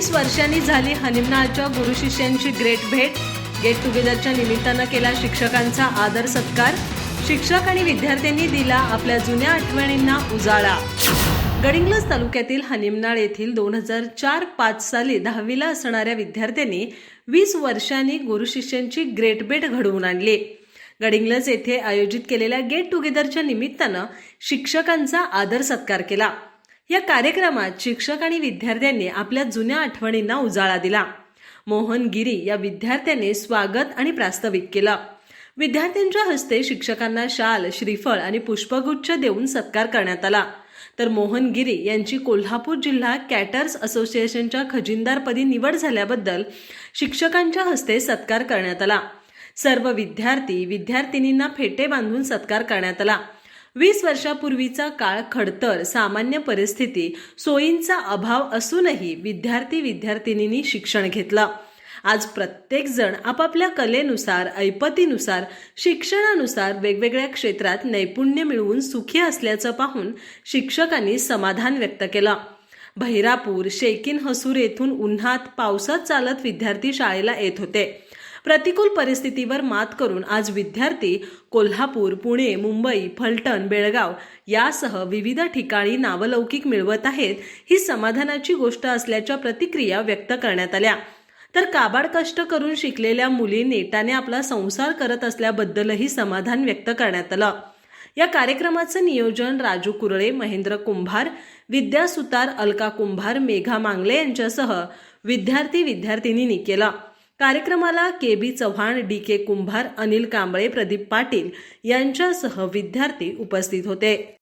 वीस वर्षांनी झाली हनिमनाच्या गुरु शिष्यांची ग्रेट भेट. गेट टुगेदरच्या निमित्तानं केला शिक्षकांचा आदर सत्कार. शिक्षक आणि विद्यार्थ्यांनी दिला आपल्या जुन्या आठवणींना उजाळा. गडिंग्लज तालुक्यातील हनिमनाळ येथील दोन हजार चार पाच साली दहावीला असणाऱ्या विद्यार्थ्यांनी वीस वर्षांनी गुरु शिष्यांची ग्रेट भेट घडवून आणली. गडिंग्लज येथे आयोजित केलेल्या गेट टुगेदरच्या निमित्तानं शिक्षकांचा आदर सत्कार केला. या कार्यक्रमात शिक्षक आणि विद्यार्थ्यांनी आपल्या जुन्या आठवणींना उजाळा दिला. मोहन गिरी या विद्यार्थ्याने स्वागत आणि प्रास्ताविक केलं. विद्यार्थ्यांच्या हस्ते शिक्षकांना शाल श्रीफळ आणि पुष्पगुच्छ देऊन सत्कार करण्यात आला. तर मोहन गिरी यांची कोल्हापूर जिल्हा कॅटर्स असोसिएशनच्या खजिनदारपदी निवड झाल्याबद्दल शिक्षकांच्या हस्ते सत्कार करण्यात आला. सर्व विद्यार्थी विद्यार्थिनींना फेटे बांधून सत्कार करण्यात आला. वीस वर्षापूर्वीचा काळ खडतर सामान्य परिस्थिती सोयींचा अभाव असूनही विद्यार्थी विद्यार्थिनींनी शिक्षण घेतलं. आज प्रत्येक जण आपापल्या कलेनुसार ऐपतीनुसार शिक्षणानुसार वेगवेगळ्या क्षेत्रात नैपुण्य मिळवून सुखी असल्याचं पाहून शिक्षकांनी समाधान व्यक्त केलं. भैरापूर शेकिन हसूर येथून उन्हात पावसात चालत विद्यार्थी शाळेला येत होते. प्रतिकूल परिस्थितीवर मात करून आज विद्यार्थी कोल्हापूर पुणे मुंबई फलटण बेळगाव यासह विविध ठिकाणी नावलौकिक मिळवत आहेत. ही समाधानाची गोष्ट असल्याच्या प्रतिक्रिया व्यक्त करण्यात आल्या. तर काबाड कष्ट करून शिकलेल्या मुली नेटाने आपला संसार करत असल्याबद्दलही समाधान व्यक्त करण्यात आलं. या कार्यक्रमाचं नियोजन राजू कुरळे महेंद्र कुंभार विद्या सुतार अलका कुंभार मेघा मांगले यांच्यासह विद्यार्थी विद्यार्थिनींनी केलं. कार्यक्रमाला K B Chavan D K Kumbhar Anil Kamble Pradeep Patil यांच्यासह विद्यार्थी उपस्थित होते.